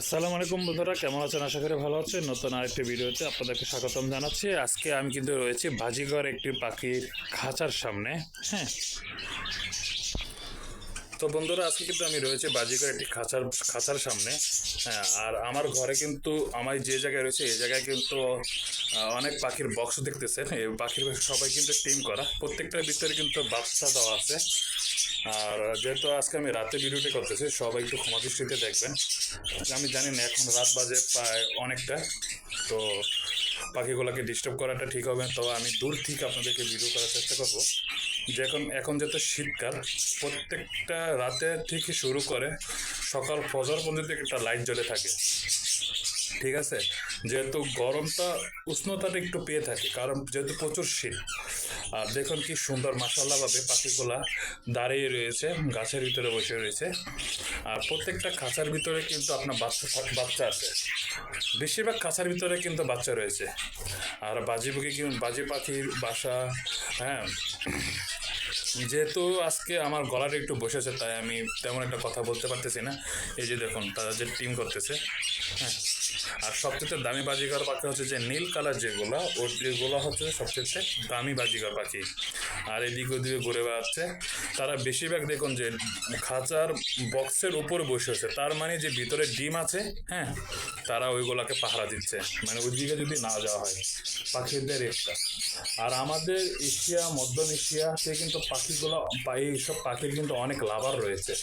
আসসালামু আলাইকুম বন্ধুরা, কেমন আছেন? আশা করি ভালো আছেন। নতুন আরেকটি ভিডিওতে আপনাদেরকে স্বাগতম জানাচ্ছি। আজকে আমি কিন্তু রয়েছি বাজিগড় একটি পাখির খাঁচার সামনে হ্যাঁ? তো বন্ধুরা, আজকে কিন্তু আমি রয়েছে বাজিগর একটি খাঁচার খাঁচার সামনে। হ্যাঁ আর আমার ঘরে কিন্তু আমার যে জায়গায় রয়েছে, এই জায়গায় কিন্তু অনেক পাখির বক্স দেখতেছেন। এই পাখির সবাই কিন্তু টিম করা। প্রত্যেকটার ভিতরে কিন্তু বাচ্চা দেওয়া আছে। আর যেহেতু আজকে আমি রাতে ভিডিওটি করতেছি, সবাই একটু ক্ষমা দৃষ্টিতে দেখবেন। আমি জানি না, এখন রাত বাজে প্রায় অনেকটা। তো পাখিগুলোকে ডিস্টার্ব করাটা ঠিক হবে। তো আমি দূর থেকে আপনাদেরকে ভিডিও করার চেষ্টা করব। যে এখন যেহেতু শীতকাল, প্রত্যেকটা রাতে থেকে শুরু করে সকাল ফজর পর্যন্ত একটা লাইট জ্বলে থাকে। ঠিক আছে? যেহেতু গরমটা উষ্ণতাটা একটু পেয়ে থাকে, কারণ যেহেতু প্রচুর শীত। আর দেখুন কি সুন্দর মাসাল্লাভাবে পাখিগুলা দাঁড়িয়ে রয়েছে, গাছের ভিতরে বসে রয়েছে। আর প্রত্যেকটা খাঁচার ভিতরে কিন্তু আপনার বাচ্চা বাচ্চা আছে। বেশিরভাগ খাঁচার ভিতরে কিন্তু বাচ্চা রয়েছে। আর বাজি পাখি কি- বাজি পাখির বাসা হ্যাঁ যেহেতু আজকে আমার গলাটা একটু বসেছে, তাই আমি তেমন একটা কথা বলতে পারতেছি না। এই যে দেখুন, তারা যে টিম করতেছে হ্যাঁ আর সবচেয়ে দামি বাজিকার পাখি হচ্ছে যে নীল কালার যেগুলো ও যেগুলো হচ্ছে সবচেয়ে দামি বাজিকার পাখি আর এদিক ওদিকে ঘুরে বেড়াচ্ছে। তারা বেশিরভাগ দেখুন যে খাঁচার বক্সের উপর বসে আছে। তার মানে যে ভিতরে ডিম আছে হ্যাঁ তারা ওইগুলোকে পাহারা দিচ্ছে। মানে ওইদিকে যদি না যাওয়া হয়, পাখিদের একটা। আর আমাদের এশিয়া মধ্য এশিয়াতে কিন্তু পাখিগুলো এইসব পাখির কিন্তু অনেক লাভার রয়েছে।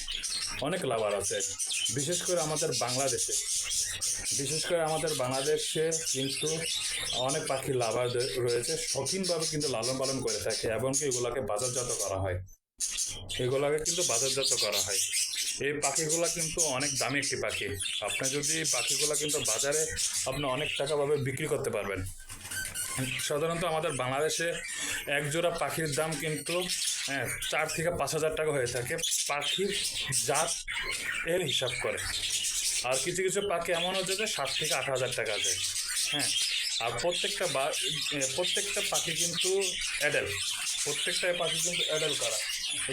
অনেক লাভার আছে। বিশেষ করে আমাদের বাংলাদেশে। বিশেষ করে আমাদের বাংলাদেশে কিন্তু অনেক পাখি লাভার রয়েছে শৌখিনভাবে কিন্তু লালন পালন করে থাকে এবং কি এগুলোকে বাজারজাত করা হয়। এগুলোকে কিন্তু বাজারজাত করা হয়। এই পাখিগুলো কিন্তু অনেক দামি একটি পাখি। আপনি যদি পাখিগুলো কিন্তু বাজারে আপনি অনেক টাকা ভাবে বিক্রি করতে পারবেন। সাধারণত আমাদের বাংলাদেশে এক জোড়া পাখির দাম কিন্তু হ্যাঁ, চার থেকে পাঁচ হাজার টাকা হয়ে থাকে। পাখির জাত এর হিসাব করে। আর কিছু কিছু পাখি এমন হচ্ছে যে সাত থেকে আট হাজার টাকা যায় হ্যাঁ আর প্রত্যেকটা বা প্রত্যেকটা পাখি কিন্তু অ্যাডাল প্রত্যেকটা পাখি কিন্তু অ্যাডাল করা।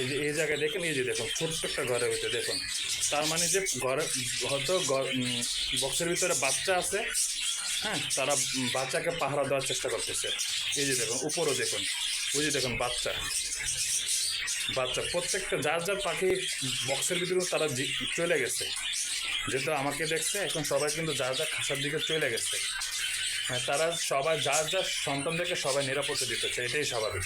এই যে, এই জায়গায় দেখেন, এই যে দেখুন ছোট্ট একটা ঘরের ভিতরে দেখুন। তার মানে যে ঘরে, হয়তো বক্সের ভিতরে বাচ্চা আছে হ্যাঁ তারা বাচ্চাকে পাহারা দেওয়ার চেষ্টা করতেছে। এই যে দেখুন, উপরও দেখুন, ওই যে দেখুন, বাচ্চা। বাচ্চা, প্রত্যেকটা, যার যার পাখি বক্সের ভিতরে তারা চলে গেছে। যেহেতু আমাকে দেখছে, এখন সবাই কিন্তু যার যার খাসার দিকে চলে গেছে। হ্যাঁ তারা সবাই যার যার সন্তানদেরকে সবাই নিরাপত্তা দিতেছে এটাই স্বাভাবিক।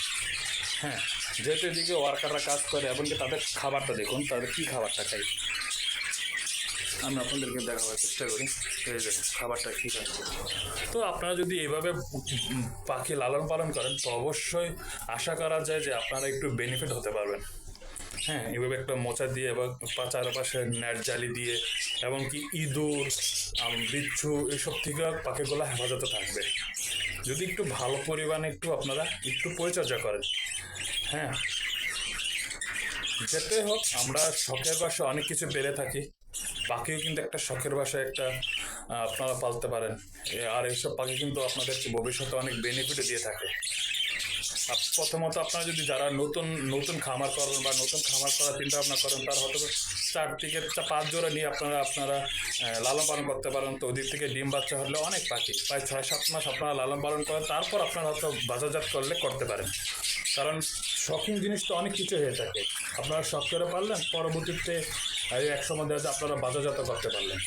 হ্যাঁ যেহেতু এদিকে ওয়ার্কাররা কাজ করে, এমনকি তাদের খাবারটা দেখুন, তাদের কী খাবারটা খায় আমি আপনাদেরকে দেখাবার চেষ্টা করি, এই দেখুন খাবারটা কী খায়। তো আপনারা যদি এইভাবে পাখি লালন পালন করেন, তো অবশ্যই আশা করা যায় যে আপনারা একটু বেনিফিট হতে পারবেন। হ্যাঁ এভাবে একটা মোচা দিয়ে এবং চারপাশে নেট জালি দিয়ে, এবং কি ইঁদুর বিচ্ছু এসব থেকে পাখিগুলো হেফাজতে থাকবে। যদি একটু ভালো পরিমাণে একটু আপনারা একটু পরিচর্যা করেন। হ্যাঁ। যেটাই হোক, আমরা শখের বাসা অনেক কিছু পেরে থাকি। পাখিও কিন্তু একটা শখের বাসায় একটা আপনারা পালতে পারেন। আর এইসব পাখি কিন্তু আপনাদেরকে ভবিষ্যতে অনেক বেনিফিট দিয়ে থাকে। প্রথমত আপনারা যদি যারা নতুন নতুন খামার করেন বা নতুন খামার করার চিন্তা ভাবনা করেন, তার হয়তো চার থেকে পাঁচ জোড়া নিয়ে আপনারা আপনারা লালন পালন করতে পারেন। তো ওদিক থেকে ডিম বাচ্চা হলে অনেক পাখি, প্রায় ছয়, সাত মাস আপনারা লালন পালন করেন, তারপর আপনারা হয়তো বাজারজাত করলে করতে পারেন। কারণ শখিং জিনিস তো অনেক কিছু হয়ে থাকে। আপনারা শখ করে পারলেন, পরবর্তীতে এক সময় দেখা যায় আপনারা বাজারজাত করতে পারলেন।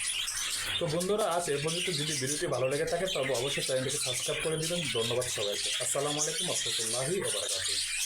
তো বন্ধুরা, আজ এ পর্যন্ত যদি ভিডিওটি ভালো লেগে থাকে, তবে অবশ্যই চ্যানেলটিকে সাবস্ক্রাইব করে দিবেন। ধন্যবাদ সবাইকে। আসসালামু আলাইকুম রহমতুল্লাহি ওবরাকাতুহ